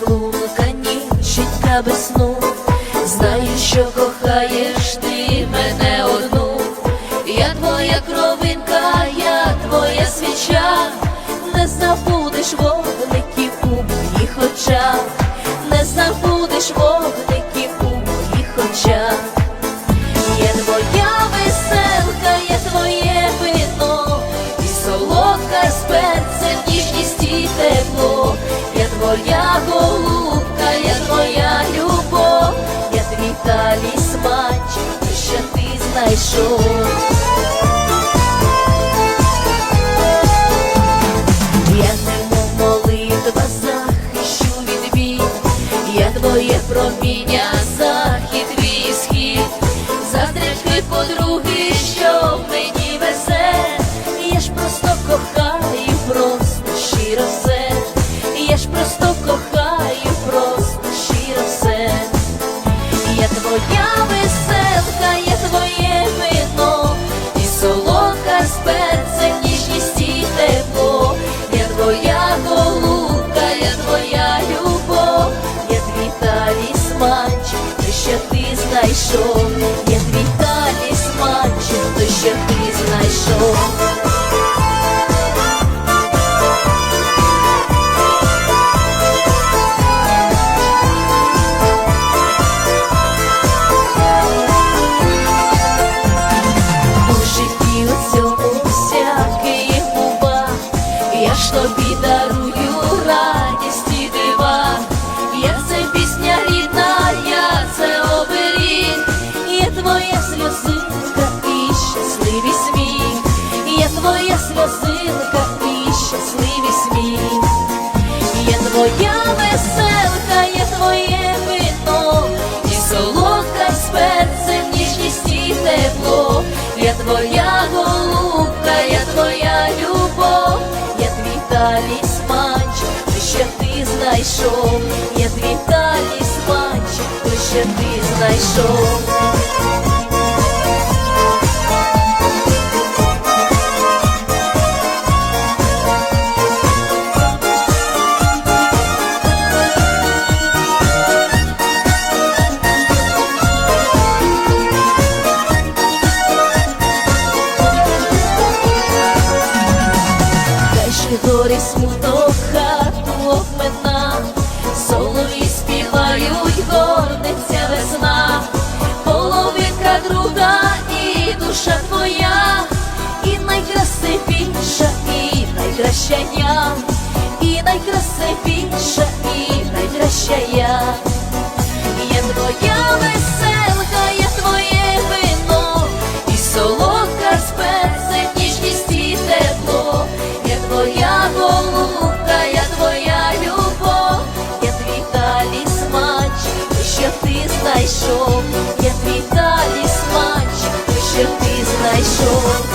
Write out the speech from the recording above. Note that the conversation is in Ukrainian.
Клунка нічить без сну, знаю, що кохаєш ти мене одну. Я твоя кровинка, я твоя свіча, не забудеш вогників у моїх очах, не забудеш вогників твій талісманчик, що ти знайшов. Я немов молитва захищу від бій, я твоє проміння, я ж тобі дарую радість і дива, як це пісня рідна, я це оберіг, є твоя сльозинка і щасливий сміх, є твоя сльозинка і щасливий сміх. Є твоя веселка, є твоє вино, і солодка з перцем, ніжність і тепло, я твоя знайшов, я твій талісманчик, те, що ти знайшов. Хай ще смуток хату обмина, горниться весна, половинка друга і душа твоя, і найкрасивіша, і найкраща я, і найкрасивіша, і найкраща я. Є твоя веселка, що ти знайшов, я твій талісманчик, що ти знайшов.